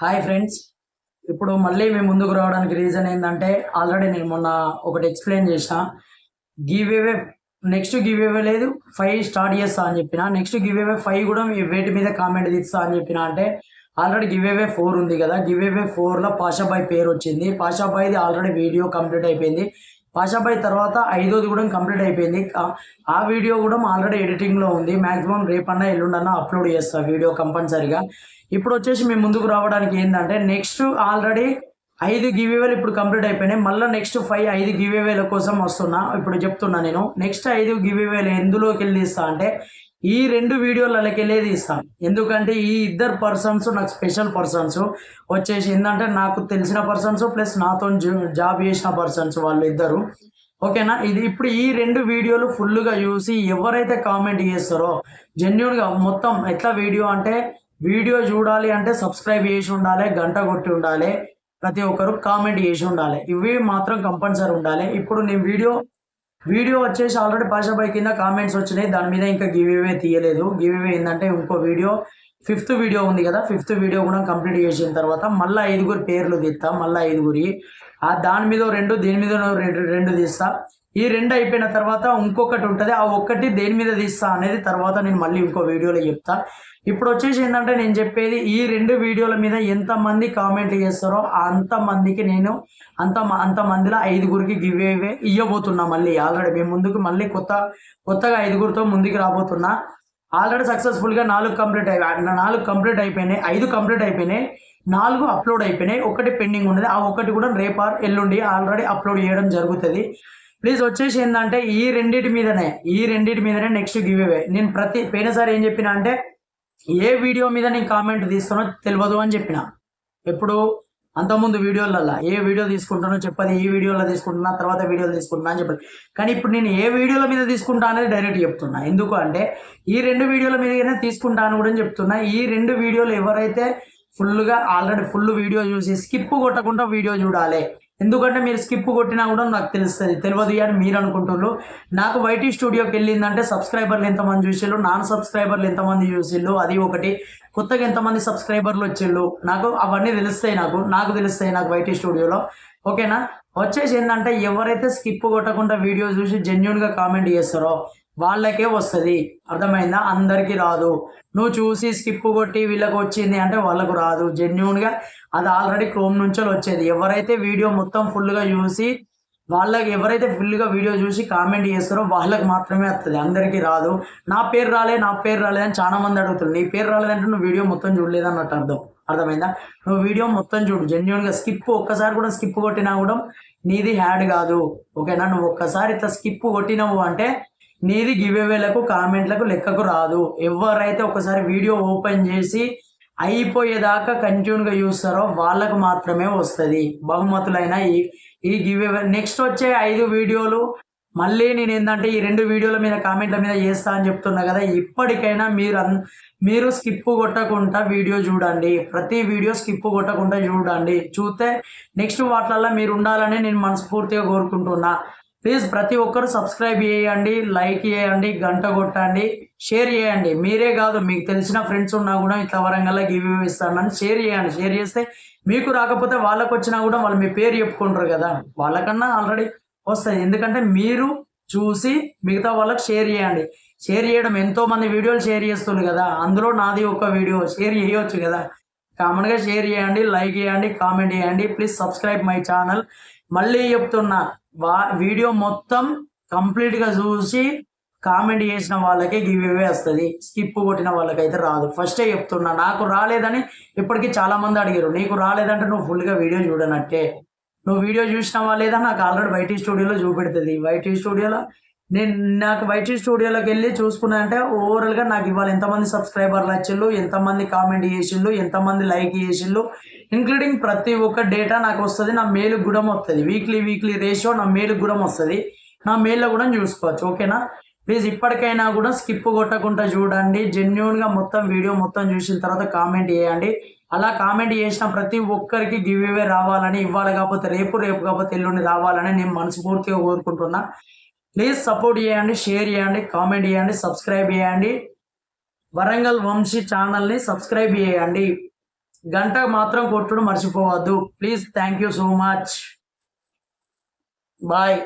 Hi friends ఇప్పుడు మళ్ళీ మేము ముందుకు రావడానికి రీజన్ ఏంటంటే ఆల్రెడీ నేను మొన్న ఒకటి ఎక్స్ప్లెయిన్ చేసిన. Give away next give away లేదు ఫైవ్ స్టార్ట్ చేస్తా అని చెప్పిన. నెక్స్ట్ గివ్ అవే ఫైవ్ కూడా మీ వేటి మీద కామెంట్ తీస్తా అని చెప్పిన అంటే ఆల్రెడీ గివ్ అవే ఫోర్ ఉంది కదా. గివ్ అవే ఫోర్లో పాషాబాయ్ పేరు వచ్చింది. పాషాబాయ్ది ఆల్రెడీ వీడియో కంప్లీట్ అయిపోయింది. పాషాబాయ్ తర్వాత ఐదోది కూడా కంప్లీట్ అయిపోయింది. ఆ- వీడియో కూడా ఆల్రెడీ ఎడిటింగ్లో ఉంది. మ్యాక్సిమం రేపన్నా ఎల్లుండన్నా అప్లోడ్ చేస్తా వీడియో కంపల్సరిగా. ఇప్పుడు వచ్చేసి మేము ముందుకు రావడానికి ఏంటంటే నెక్స్ట్ ఆల్రెడీ ఐదు గివేవేలు ఇప్పుడు కంప్లీట్ అయిపోయినాయి. మళ్ళీ నెక్స్ట్ ఫైవ్ ఐదు గివేవేల కోసం వస్తున్నా ఇప్పుడు చెప్తున్నా నేను. నెక్స్ట్ ఐదు గివేవేలు ఎందులోకి వెళ్ళిస్తా అంటే ఈ రెండు వీడియోలకి వెళ్ళే ఎందుకంటే ఈ ఇద్దరు పర్సన్స్ నాకు స్పెషల్ పర్సన్స్ వచ్చేసి ఏంటంటే నాకు తెలిసిన పర్సన్స్ ప్లస్ నాతో జాబ్ చేసిన పర్సన్స్ వాళ్ళు ఇద్దరు. ఓకేనా? ఇది ఇప్పుడు ఈ రెండు వీడియోలు ఫుల్గా చూసి ఎవరైతే కామెంట్ చేస్తారో జెన్యున్గా మొత్తం ఎట్లా వీడియో అంటే వీడియో చూడాలి అంటే సబ్స్క్రైబ్ చేసి ఉండాలి గంట కొట్టి ఉండాలి ప్రతి ఒక్కరు కామెంట్ చేసి ఉండాలి. ఇవి మాత్రం కంపల్సరీ ఉండాలి. ఇప్పుడు నేను వీడియో వీడియో వచ్చేసి ఆల్రెడీ పాషాబాయ్ కింద కామెంట్స్ వచ్చినాయి. దాని మీద ఇంకా గివ్ అవే తీయలేదు. గివ్వే ఏంటంటే ఇంకో వీడియో ఫిఫ్త్ వీడియో ఉంది కదా. ఫిఫ్త్ వీడియో కూడా కంప్లీట్ చేసిన తర్వాత మళ్ళీ ఐదుగురు పేర్లు తీస్తా మళ్ళీ ఐదుగురి. ఆ దాని మీద రెండు దేని మీద రెండు రెండు తీస్తా. ఈ రెండు అయిపోయిన తర్వాత ఇంకొకటి ఉంటుంది. ఆ ఒక్కటి దేని మీద తీస్తా అనేది తర్వాత నేను మళ్ళీ ఇంకో వీడియోలో చెప్తా. ఇప్పుడు వచ్చేసి ఏంటంటే నేను చెప్పేది ఈ రెండు వీడియోల మీద ఎంతమంది కామెంట్లు చేస్తారో అంత మందికి నేను అంత మ- అంత ఐదుగురికి గివ్ అవే ఇవ్వబోతున్నా మళ్ళీ. ఆల్రెడీ మేము ముందుకు మళ్ళీ కొత్త కొత్తగా ఐదుగురితో ముందుకు రాబోతున్నా. ఆల్రెడీ సక్సెస్ఫుల్గా నాలుగు కంప్లీట్ అయి నాలుగు కంప్లీట్ అయిపోయినాయి. ఐదు కంప్లీట్ అయిపోయినాయి. నాలుగు అప్లోడ్ అయిపోయినాయి. ఒకటి పెండింగ్ ఉన్నది. ఆ ఒకటి కూడా రేపు ఎల్లుండి ఆల్రెడీ అప్లోడ్ చేయడం జరుగుతుంది. ప్లీజ్ వచ్చేసి ఏంటంటే ఈ రెండింటి మీదనే ఈ రెండింటి మీదనే నెక్స్ట్ గివ్ అవే నేను ప్రతి పోయినసారి ఏం చెప్పిన అంటే ఏ వీడియో మీద నేను కామెంట్ తీస్తానో తెలియదు అని చెప్పిన. ఎప్పుడు? అంతకుముందు వీడియోలల్లో. ఏ వీడియో తీసుకుంటానో చెప్పదు ఈ వీడియోలో తీసుకుంటున్నా తర్వాత వీడియోలు తీసుకుంటున్నా అని చెప్పదు. కానీ ఇప్పుడు నేను ఏ వీడియోల మీద తీసుకుంటా అనేది డైరెక్ట్ చెప్తున్నా. ఎందుకు అంటే ఈ రెండు వీడియోల మీదనే తీసుకుంటాను అని కూడా చెప్తున్నా. ఈ రెండు వీడియోలు ఎవరైతే ఫుల్గా ఆల్రెడీ ఫుల్ వీడియో చూసి స్కిప్ కొట్టకుండా వీడియో చూడాలి ఎందుకంటే మీరు స్కిప్ కొట్టినా కూడా నాకు తెలుస్తుంది తెలియదు అని మీరు అనుకుంటున్నారు నాకు వైటీ స్టూడియోకి వెళ్ళిందంటే సబ్స్క్రైబర్లు ఎంతమంది చూసిళ్ళు నాన్ సబ్స్క్రైబర్లు ఎంతమంది చూసిళ్ళు అది ఒకటి. కొత్తగా ఎంతమంది సబ్స్క్రైబర్లు వచ్చిళ్ళు నాకు అవన్నీ తెలుస్తాయి నాకు నాకు తెలుస్తాయి నాకు వైటీ స్టూడియోలో ఓకేనా? వచ్చేసి ఏంటంటే ఎవరైతే స్కిప్ కొట్టకుండా వీడియో చూసి జెన్యున్గా కామెంట్ చేస్తారో వాళ్ళకే వస్తుంది. అర్థమైందా? అందరికీ రాదు. నువ్వు చూసి స్కిప్ కొట్టి వీళ్ళకి వచ్చింది అంటే వాళ్ళకు రాదు. జెన్యున్గా అది ఆల్రెడీ క్రోమ్ నుంచి వచ్చేది. ఎవరైతే వీడియో మొత్తం ఫుల్గా చూసి వాళ్ళకి ఎవరైతే ఫుల్గా వీడియో చూసి కామెంట్ చేస్తారో వాళ్ళకి మాత్రమే వస్తుంది. అందరికీ రాదు. నా పేరు రాలే నా పేరు రాలేదు అని చాలా మంది అడుగుతున్నారు. నీ పేరు రాలేదంటే నువ్వు వీడియో మొత్తం చూడలేదు అన్నట్టు అర్థం. అర్థమైందా? నువ్వు వీడియో మొత్తం చూడు. జెన్యున్గా స్కిప్ ఒక్కసారి కూడా స్కిప్ కొట్టినా కూడా నీది హ్యాడ్ కాదు. ఓకేనా? నువ్వు ఒక్కసారి ఇట్లా స్కిప్ కొట్టినావు అంటే నీది గివేవేలకు కామెంట్లకు లెక్కకు రాదు. ఎవరైతే ఒకసారి వీడియో ఓపెన్ చేసి అయిపోయేదాకా కంటిన్యూగా చూస్తారో వాళ్ళకు మాత్రమే వస్తుంది. బహుమతులైన ఈ ఈ గివ్ నెక్స్ట్ వచ్చే ఐదు వీడియోలు మళ్ళీ నేను ఏంటంటే ఈ రెండు వీడియోల మీద కామెంట్ల మీద చేస్తా అని చెప్తున్నా కదా ఇప్పటికైనా మీరు అన్ మీరు స్కిప్ కొట్టకుండా వీడియో చూడండి. ప్రతి వీడియో స్కిప్ కొట్టకుండా చూడండి. చూస్తే నెక్స్ట్ వాటిలల్లో మీరు ఉండాలని నేను మనస్ఫూర్తిగా కోరుకుంటున్నా. ప్లీజ్ ప్రతి ఒక్కరు సబ్స్క్రైబ్ చేయండి లైక్ చేయండి గంట కొట్టండి షేర్ చేయండి. మీరే కాదు మీకు తెలిసిన ఫ్రెండ్స్ ఉన్నా కూడా ఇట్లా వరంగల్లా గివ్ ఇస్తానని షేర్ చేయండి. షేర్ చేస్తే మీకు రాకపోతే వాళ్ళకు వచ్చినా కూడా వాళ్ళు మీ పేరు చెప్పుకుంటారు కదా. వాళ్ళకన్నా ఆల్రెడీ వస్తుంది ఎందుకంటే మీరు చూసి మిగతా వాళ్ళకి షేర్ చేయండి. షేర్ చేయడం ఎంతో మంది వీడియోలు షేర్ చేస్తున్నారు కదా. అందులో నాది ఒక వీడియో. షేర్ చేయవచ్చు కదా. కామన్గా షేర్ చేయండి లైక్ చేయండి కామెంట్ చేయండి. Please subscribe my channel. మళ్ళీ చెప్తున్నా వా వీడియో మొత్తం కంప్లీట్గా చూసి కామెంట్ చేసిన వాళ్ళకే గివ్ అవే వస్తుంది. స్కిప్ కొట్టిన వాళ్ళకైతే రాదు. ఫస్టే చెప్తున్నా నాకు రాలేదని ఇప్పటికీ చాలా మంది అడిగారు నీకు రాలేదంటే నువ్వు ఫుల్గా వీడియో చూడనట్టే. నువ్వు వీడియో చూసినావా లేదా నాకు ఆల్రెడీ వైటీ స్టూడియోలో చూపెడుతుంది. వైటీ స్టూడియోలో నేను నాకు వైటీ స్టూడియోలోకి వెళ్ళి చూసుకున్నానంటే ఓవరాల్గా నాకు ఇవాళ ఎంతమంది సబ్స్క్రైబర్లు వచ్చిళ్ళు ఎంతమంది కామెంట్ చేసిళ్ళు ఎంతమంది లైక్ చేసిళ్ళు ఇంక్లూడింగ్ ప్రతి ఒక్క డేటా నాకు వస్తుంది నా మేలు గుణం వస్తుంది. వీక్లీ వీక్లీ రేషియో నా మేలు కూడా వస్తుంది. నా మెయిల్లో కూడా చూసుకోవచ్చు ఓకేనా ప్లీజ్ ఇప్పటికైనా కూడా స్కిప్ కొట్టకుండా చూడండి. జెన్యున్గా మొత్తం వీడియో మొత్తం చూసిన తర్వాత కామెంట్ చేయండి. అలా కామెంట్ చేసిన ప్రతి ఒక్కరికి గివ్ ఇవే రావాలని ఇవ్వాలి కాకపోతే రేపు రేపు కాకపోతే ఎల్లుండి రావాలని నేను మనస్ఫూర్తిగా కోరుకుంటున్నా. ప్లీజ్ సపోర్ట్ చేయండి షేర్ చేయండి కామెంట్ చేయండి సబ్స్క్రైబ్ చేయండి. వరంగల్ వంశీ ఛానల్ని సబ్స్క్రైబ్ చేయండి. గంట మాత్రం కొట్టుడు మర్చిపోవద్దు. Please thank you so much bye